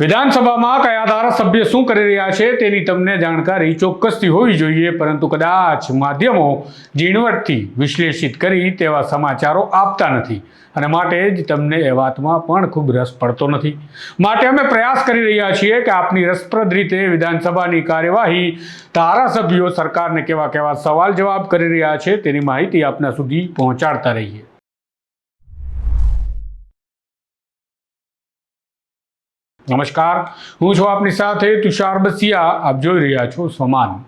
વિધાનસભામાં કયા ધારાસભ્ય શું કરી રહ્યા છે તેની તમને જાણકારી ચોક્કસથી હોવી જોઈએ, પરંતુ કદાચ માધ્યમો ઝીણવટથી વિશ્લેષિત કરી તેવા સમાચારો આપતા નથી. અને માટે જ તમને એ વાતમાં પણ ખૂબ રસ પડતો નથી. માટે અમે પ્રયાસ કરી રહ્યા છીએ કે આપની રસપ્રદ રીતે વિધાનસભાની કાર્યવાહી ધારાસભ્યો સરકારને કેવા કેવા સવાલ જવાબ કરી રહ્યા છે તેની માહિતી આપના સુધી પહોંચાડતા રહીએ. નમસ્કાર. હું છું આપની સાથે તુષાર બસિયા. આપ જોઈ રહ્યા છો સમાન.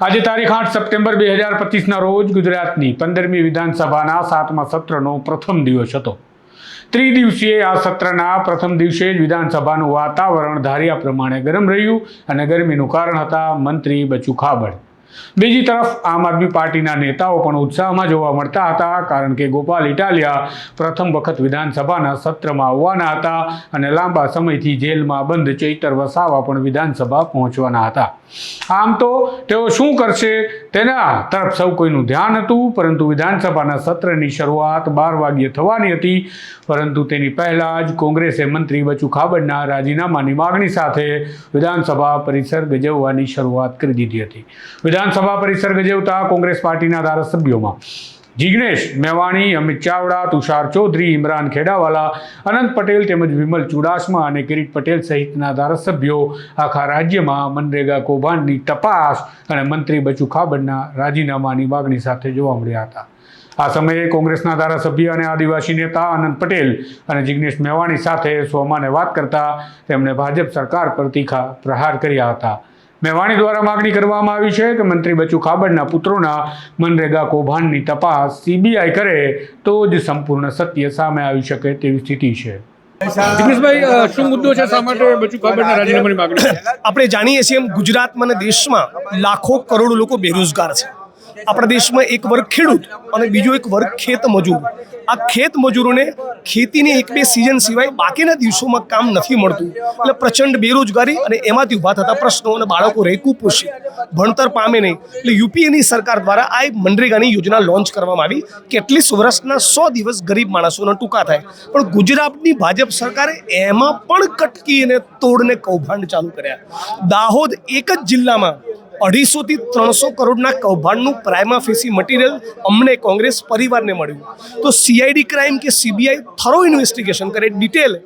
આજે તારીખ આઠ સપ્ટેમ્બર બે હજાર પચીસના રોજ ગુજરાતની પંદરમી વિધાનસભાના સાતમા સત્રનો પ્રથમ દિવસ હતો. ત્રિદિવસીય આ સત્રના પ્રથમ દિવસે જ વિધાનસભાનું વાતાવરણ ધાર્યા પ્રમાણે ગરમ રહ્યું અને ગરમીનું કારણ હતા મંત્રી બચુ ખાબડ બીજી તરફ આમ આદમી પાર્ટીના નેતાઓ પણ ઉત્સાહમાં જોવા મળતા હતા, કારણ કે ગોપાલ ઇટાલિયા પ્રથમ વખત વિધાનસભાના સત્રમાં આવવાના હતા અને લાંબા સમયથી જેલમાં બંધ ચૈતર વસાવા પણ વિધાનસભા પહોંચવાના હતા. આમ તો તેઓ શું કરશે? તેના તરફ સૌ કોઈનું ધ્યાન હતું, પરંતુ વિધાનસભાના સત્રની શરૂઆત બાર વાગ્યે થવાની હતી. પરંતુ તેની પહેલા જ કોંગ્રેસે મંત્રી બચુ ખાબડના રાજીનામાની માગણી સાથે વિધાનસભા પરિસર ગજવવાની શરૂઆત કરી દીધી હતી. વિધાનસભા પરિસર ગજવતા કોંગ્રેસ પાર્ટીના ધારાસભ્યોમાં જિગ્નેશ મેવાણી, અમિત ચાવડા, તુષાર ચૌધરી, ઇમરાન ખેડાવાલા, અનંત પટેલ તેમજ વિમલ ચુડાસમા અને કિરીટ પટેલ સહિતના ધારાસભ્યો આખા રાજ્યમાં મનરેગા કૌભાંડની તપાસ અને મંત્રી બચુ ખાબડના રાજીનામાની માગણી સાથે જોવા મળ્યા હતા. આ સમયે કોંગ્રેસના ધારાસભ્ય અને આદિવાસી નેતા આનંદ પટેલ અને જિગ્નેશ મેવાણી સાથે સોમાને વાત કરતા તેમણે ભાજપ સરકાર પર તીખા પ્રહાર કર્યા હતા. મેવાણી દ્વારા માગણી કરવામાં આવી છે કે મંત્રી બચુ ખાબડના પુત્રોના મનરેગા કૌભાંડની તપાસ સીબીઆઈ કરે તો જ સંપૂર્ણ સત્ય સામે આવી શકે તેવી સ્થિતિ છે. શું મુદ્દો છે? શા માટે બચુ ખાબડના રાજીનામાની માગણી? આપણે જાણીએ છીએ એમ ગુજરાતમાં અને દેશમાં લાખો કરોડો લોકો બેરોજગાર છે. આપણા દેશમાં એક વર્ગ ખેડૂત અને બીજો એક વર્ગ ખેત મજૂર. આ ખેત મજૂરોને ખેતીની એક બે સિઝન સિવાય બાકીના દિવસોમાં કામ નથી મળતું. એટલે પ્રચંડ બેરોજગારી અને એમાંથી ઊભા થતા પ્રશ્નો અને બાળકો રહે કુપોષિત ભણતર પામે નહીં. એટલે યુપીએની સરકાર દ્વારા આ મનરેગાની યોજના લોન્ચ કરવામાં આવી. કેટલીસ વર્ષના સો દિવસ ગરીબ માણસોના ટૂંકા થાય. પણ ગુજરાતની ભાજપ સરકારે એમાં પણ કટકી અને તોડને કૌભાંડ ચાલુ કર્યા. દાહોદ એક જ જિલ્લામાં અઢીસોથી ત્રણસો કરોડના કૌભાંડનું પ્રાઇમા ફેસી મટીરિયલ અમને કોંગ્રેસ પરિવારને મળ્યું. તો સીઆઈડી ક્રાઇમ કે સીબીઆઈ થરો ઇન્વેસ્ટિગેશન કરે ડિટેલ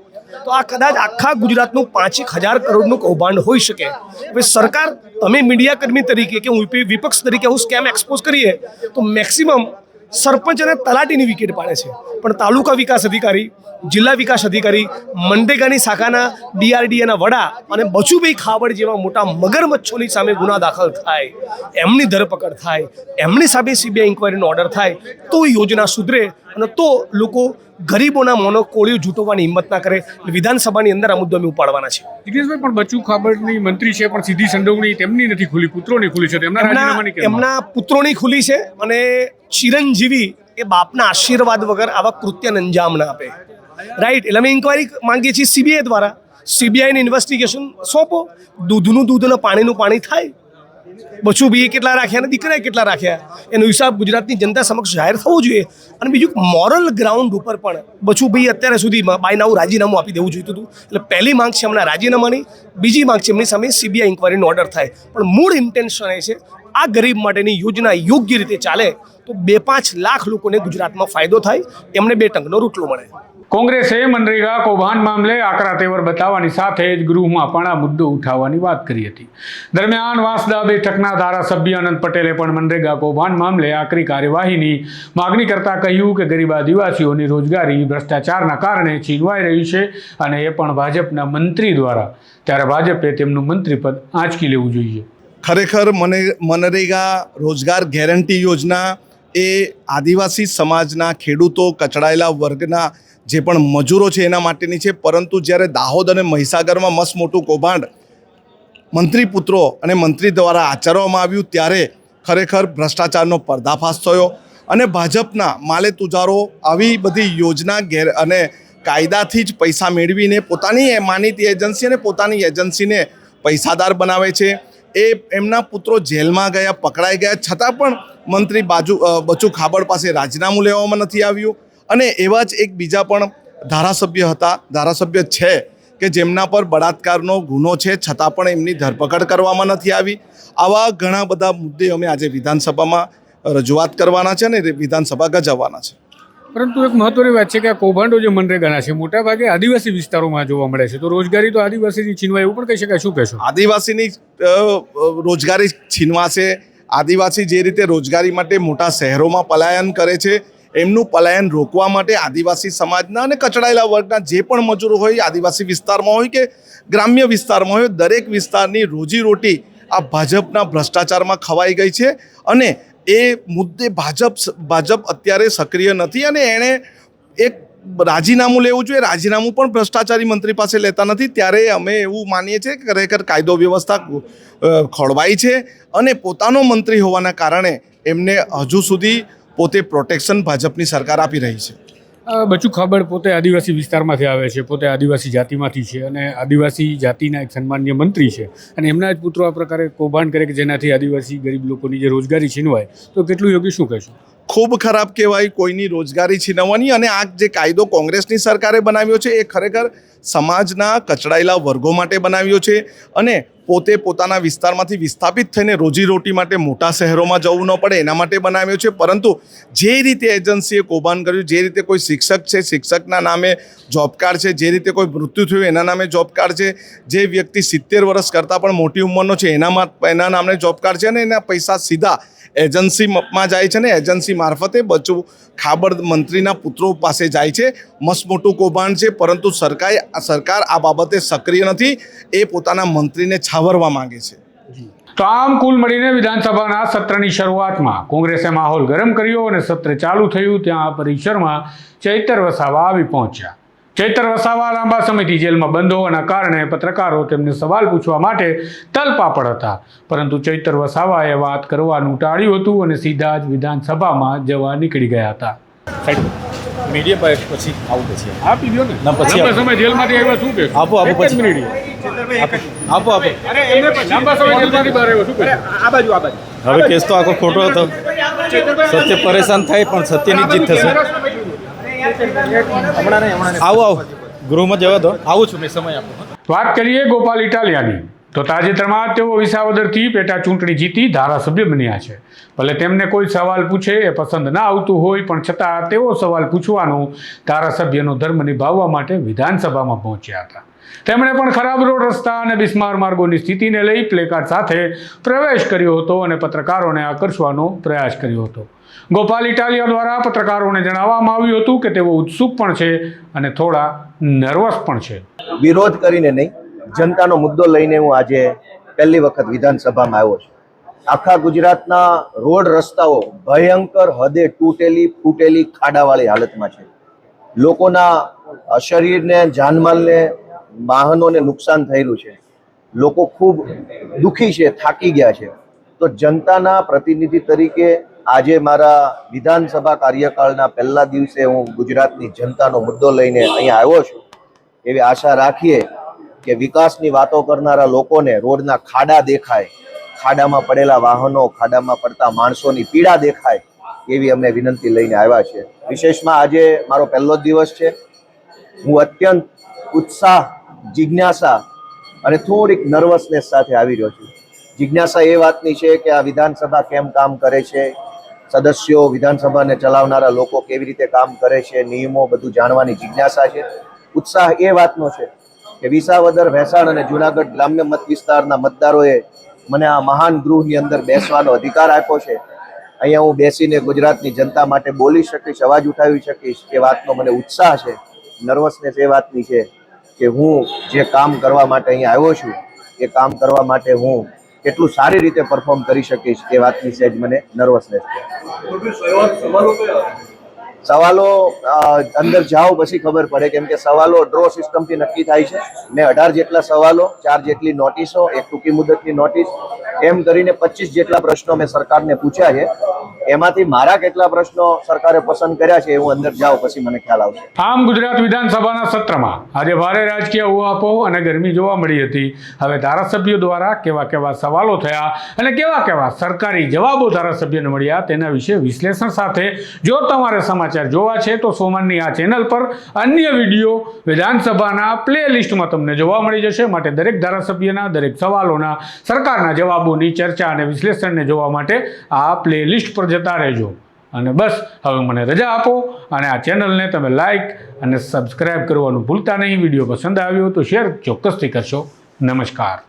તો આ કદાચ આખા ગુજરાતનું પાંચેક હજાર કરોડનું કૌભાંડ હોઈ શકે. હવે સરકાર, તમે મીડિયા કર્મી તરીકે કે હું વિપક્ષ તરીકે હું સ્કેમ એક્સપોઝ કરીએ, તો મેક્સિમમ સરપંચ અને તલાટીની વિકેટ પાડે છે. પણ તાલુકા વિકાસ અધિકારી, જિલ્લા વિકાસ અધિકારી, મંડેગાની શાખાના ડીઆરડીએના વડા અને બચુભાઈ ખાવડ જેવા મોટા મગરમચ્છોની સામે ગુના દાખલ થાય, એમની ધરપકડ થાય, એમની સામે સીબીઆઈ ઇન્કવાયરીનો ઓર્ડર થાય, તો યોજના સુધરે અને તો લોકો ગરીબોના મોનો કોળિયું જૂટવવાની હિંમત ના કરે વિધાનસભાની અંદર આ મુદ્દો અમે ઉપાડવાના છે દિગ્નેશભાઈ પણ બચુ ખાબડની મંત્રી છે પણ સીધી સંડોવણી તેમની નથી ખુલી પુત્રોની ખુલી છે એમના એમના પુત્રોની ખુલી છે અને ચિરંજીવી એ બાપના આશીર્વાદ વગર આવા કૃત્યને અંજામ ના આપે. રાઈટ એટલે અમે ઇન્કવાયરી માંગીએ છીએ સીબીઆઈ દ્વારા. સીબીઆઈની ઇન્વેસ્ટિગેશન સોંપો. દૂધનું દૂધ અને પાણીનું પાણી થાય. બચુભાઈએ કેટલા રાખ્યા અને દીકરાએ કેટલા રાખ્યા? એનો હિસાબ ગુજરાતની જનતા સમક્ષ જાહેર થવો જોઈએ. અને બીજું મોરલ ગ્રાઉન્ડ ઉપર પણ બચુભાઈ અત્યારે સુધીમાં બાયનાવું રાજીનામું આપી દેવું જોઈતું હતું. એટલે પહેલી માંગ છે એમના રાજીનામાની બીજી માંગ છે એમની સામે સીબીઆઈ ઇન્કવાયરીનો ઓર્ડર થાય. પણ મૂળ ઇન્ટેન્શન એ છે, આ ગરીબ માટેની યોજના યોગ્ય રીતે ચાલે તો બે પાંચ લાખ લોકોને ગુજરાતમાં ફાયદો થાય. એમને બે ટંકનો રોટલો મળે. કોંગ્રેસે મનરેગા, કૌભાંડ મામલે આકરા તેવર બતાવવાની સાથે જ ગૃહમાં પણ આ મુદ્દો ઉઠાવવાની વાત કરી હતી. દરમિયાન વાંસદા બેઠકના ધારાસભ્ય અનંત પટેલે પણ મનરેગા, કૌભાંડ મામલે આકરી કાર્યવાહીની માગણી કરતા કહ્યું કે ગરીબ આદિવાસીઓની રોજગારી ભ્રષ્ટાચારના કારણે છીનવાઈ રહી છે અને એ પણ ભાજપના મંત્રી દ્વારા. ત્યારે ભાજપે તેમનું મંત્રીપદ આંચકી લેવું જોઈએ. ખરેખર મને મનરેગા રોજગાર ગેરંટી યોજના એ આદિવાસી સમાજના ખેડૂતો, કચડાયેલા વર્ગના જે પણ મજૂરો છે એના માટેની છે, પરંતુ જ્યારે દાહોદ અને મહીસાગરમાં મસ્ત મોટું કૌભાંડ મંત્રી પુત્રો અને મંત્રી દ્વારા આચરવામાં આવ્યું, ત્યારે ખરેખર ભ્રષ્ટાચારનો પર્દાફાશ થયો અને ભાજપના માલે તુજારો આવી બધી યોજના ગેર અને કાયદાથી જ પૈસા મેળવીને પોતાની માનીતી એજન્સી અને પોતાની એજન્સીને પૈસાદાર બનાવે છે. એ એમના પુત્રો જેલમાં ગયા, પકડાઈ ગયા, છતાં પણ મંત્રી બાજુ બચુ ખાબડ પાસે રાજીનામું લેવામાં નથી આવ્યું. અને એવા જ એક બીજા પણ ધારાસભ્ય હતા. ધારાસભ્ય છે કે જેમના પર બળાત્કારનો ગુનો છે છતાં પણ એમની ધરપકડ કરવામાં નથી આવી. આવા ઘણા બધા મુદ્દે અમે આજે વિધાનસભામાં રજૂઆત કરવાના છે અને વિધાનસભા ગજવવાના છે. પરંતુ એક મહત્વની વાત છે કે આ કૌભાંડો જે મનરેગાના છે મોટાભાગે આદિવાસી વિસ્તારોમાં જોવા મળે છે. તો રોજગારી તો આદિવાસીની છીનવાય એવું પણ કહી શકાય. શું કહેશો? આદિવાસીની રોજગારી છીનવાશે. આદિવાસી જે રીતે રોજગારી માટે મોટા શહેરોમાં પલાયન કરે છે એમનું પલાયન રોકવા માટે આદિવાસી સમાજના અને કચડાયેલા વર્ગના જે પણ મજૂરો હોય, આદિવાસી વિસ્તારમાં હોય કે ગ્રામ્ય વિસ્તારમાં હોય, દરેક વિસ્તારની રોજીરોટી આ ભાજપના ભ્રષ્ટાચારમાં ખવાઈ ગઈ છે અને એ મુદ્દે ભાજપ ભાજપ અત્યારે સક્રિય નથી અને એણે એક રાજીનામું લેવું જોઈએ. રાજીનામું પણ ભ્રષ્ટાચારી મંત્રી પાસે લેતા નથી. ત્યારે અમે એવું માનીએ છીએ કે ખરેખર કાયદો વ્યવસ્થા ખોળવાઈ છે અને પોતાનો મંત્રી હોવાના કારણે એમને હજુ સુધી પોતે પ્રોટેક્શન ભાજપની સરકાર આપી રહી છે. બચુ ખબર પોતે આદિવાસી વિસ્તારમાંથી આવે છે પોતે આદિવાસી જાતિમાંથી છે અને આદિવાસી જાતિના એક સન્માનીય મંત્રી છે. અને એમના જ પુત્રો આ પ્રકારે કૌભાંડ કરે કે જેનાથી આદિવાસી ગરીબ લોકોની જે રોજગારી છીનવાય તો કેટલું યોગ્ય શું કહેશું? ખૂબ ખરાબ કહેવાય કોઈની રોજગારી છીનવવાની અને આ જે કાયદો કોંગ્રેસની સરકારે બનાવ્યો છે એ ખરેખર સમાજના કચડાયેલા વર્ગો માટે બનાવ્યો છે. અને પોતે પોતાના વિસ્તારમાંથી વિસ્થાપિત થઈને રોજીરોટી માટે મોટા શહેરોમાં જવું ન પડે, એના માટે બનાવ્યો છે. પરંતુ જે રીતે એજન્સીએ કૌભાંડ કર્યું, જે રીતે કોઈ શિક્ષક છે, શિક્ષકના નામે જોબ કાર્ડ છે, જે રીતે કોઈ મૃત્યુ થયું, એના નામે જોબ કાર્ડ છે. જે વ્યક્તિ સિત્તેર વર્ષ કરતાં પણ મોટી ઉંમરનો છે એનામાં એના નામે જોબ કાર્ડ છે અને એના પૈસા સીધા એજન્સીમાં જાય છે ને એજન્સી મારફતે બચવું ખાબડ મંત્રીના પુત્રો પાસે જાય છે. મસ્ત મોટું કૌભાંડ છે, પરંતુ સરકાર સરકાર આ બાબતે સક્રિય નથી. એ પોતાના મંત્રીને છાવરવા માંગે છે. તો આમ કુલ મળીને વિધાનસભાના સત્રની શરૂઆતમાં કોંગ્રેસે માહોલ ગરમ કર્યો અને સત્ર ચાલુ થયું ત્યાં પરિસરમાં ચૈતર વસાવા આવી પહોંચ્યા. ચૈતર વસાવા લાંબા સમયથી જેલમાં બંધ હોવાના કારણે પત્રકારો તેમને સવાલ પૂછવા માટે તલપાપડ હતા. પરંતુ ચૈતર વસાવાએ વાત કરવાનું ટાળ્યું હતું અને સીધા જ વિધાનસભામાં જવા નીકળી ગયા હતા. મીડિયા પછી આવું પછી. આપી દો ને? પછી સમય જેલમાંથી આવ્યા શું કે આપો, આપો, પછી. આપો આપો આપો. અરે એમને પણ લાંબા સમય જેલમાંથી બહાર આવ્યો શું કહેશો હવે કેસ તો આખો ખોટો હતો. સત્ય પરેશાન થાય પણ સત્યની જીત થશે. આવો આવો. ગૃહમાં જવા દો. આવું છું મેં સમય આપો. વાત કરીએ ગોપાલ ઇટાલિયાની. તો તાજેતરમાં તેઓ વિસાવદરથી પેટા ચૂંટણી જીતી ધારાસભ્ય બન્યા છે. ભલે તેમને કોઈ સવાલ પૂછે એ પસંદ ના આવતું હોય પણ છતાં તેઓ સવાલ પૂછવાનો ધારાસભ્યનો ધર્મ નિભાવવા માટે વિધાનસભામાં પહોંચ્યા હતા. તેમણે પણ ખરાબ રોડ રસ્તા અને બિસ્માર માર્ગોની સ્થિતિને લઈ પ્લેકાર્ડ સાથે પ્રવેશ કર્યો હતો અને પત્રકારોને આકર્ષવાનો પ્રયાસ કર્યો હતો. ગોપાલ ઇટાલિયા દ્વારા પત્રકારોને જણાવવામાં આવ્યું હતું કે તેઓ ઉત્સુક પણ છે અને થોડા નર્વસ પણ છે. વિરોધ કરીને નહીં, જનતાનો મુદ્દો લઈને હું આજે પહેલી વખત વિધાનસભામાં આવ્યો છું. આખા ગુજરાતના રોડ રસ્તાઓ ભયંકર હદે તૂટેલી, ફૂટેલી ખાડાવાળી હાલતમાં છે. લોકોના શરીરને, જાનમાલને વાહનોને નુકસાન થયેલું છે. લોકો ખૂબ દુઃખી છે, થાકી ગયા છે. તો જનતાના પ્રતિનિધિ તરીકે આજે મારા વિધાનસભા કાર્યકાળના પહેલા દિવસે હું ગુજરાતની જનતાનો મુદ્દો લઈને અહીંયા આવ્યો છું. એવી આશા રાખીએ કે વિકાસની વાતો કરનારા લોકોને રોડના ખાડા દેખાય, ખાડામાં પડેલા વાહનો, ખાડામાં પડતા માણસોની પીડા દેખાય એવી અમે વિનંતી લઈને આવ્યા છે. વિશેષમાં આજે મારો પહેલો દિવસ છે. હું અત્યંત ઉત્સાહ જિજ્ઞાસા અને થોડીક નર્વસનેસ સાથે આવી રહ્યો છું. જિજ્ઞાસા એ વાતની છે કે આ વિધાનસભા કેમ કામ કરે છે? સદસ્યો વિધાનસભાને ચલાવનારા લોકો કેવી રીતે કામ કરે છે? નિયમો બધું જાણવાની જિજ્ઞાસા છે. ઉત્સાહ એ વાતનો છે કે વિસાવદર ભેસાણ અને જુનાગઢ ગ્રામ્ય મત વિસ્તારના મતદારોએ મને આ મહાન ગૃહની અંદર બેસવાનો અધિકાર આપ્યો છે. અહીંયા હું બેસીને ગુજરાતની જનતા માટે બોલી શકીશ, અવાજ ઉઠાવી શકીશ એ વાતનો મને ઉત્સાહ છે. નર્વસનેસ એ વાતની છે. કે હું જે કામ કરવા માટે અહીંયા આવ્યો છું, એ કામ કરવા માટે હું કેટલું સારી રીતે પરફોર્મ કરી શકીશ એ વાતની જ મને નર્વસનેસ છે. સવાલો અંદર જાઓ પછી ખબર પડે કેમ કે સવાલો ડ્રો સિસ્ટમથી નક્કી થાય છે. મેં અઢાર જેટલા સવાલો, ચાર જેટલી નોટિસો, એક ટૂંકી મુદતની નોટિસ, એમ કરીને પચીસ જેટલા પ્રશ્નો મેં સરકારને પૂછ્યા છે. એમાંથી મારા કેટલા પ્રશ્નો સરકારે પસંદ કર્યા છે એવું અંદર જાઉં પછી મને ખ્યાલ આવશે. આમ ગુજરાત વિધાનસભાના સત્રમાં આજે ભારે રાજકીય ઉહાપો અને ગરમી જોવા મળી હતી. હવે ધારાસભ્યો દ્વારા કેવા કેવા સવાલો થયા અને કેવા કેવા સરકારી જવાબો ધારાસભ્યોને મળ્યા તેના વિશે વિશ્લેષણ સાથે જો તમારે સમાચાર જોવા છે તો સોમનની આ ચેનલ પર અન્ય વીડિયો વિધાનસભાના પ્લે લિસ્ટમાં તમને જોવા મળી જશે. માટે દરેક ધારાસભ્યના, દરેક સવાલોના, સરકારના જવાબોની ચર્ચા અને વિશ્લેષણને જોવા માટે આ પ્લે લિસ્ટ પર જતા રહેજો. અને બસ, હવે મને રજા આપો અને આ ચેનલને તમે લાઇક અને સબસ્ક્રાઇબ કરવાનું ભૂલતા નહીં. વીડિયો પસંદ આવ્યો તો શેર ચોક્કસથી કરશો. નમસ્કાર.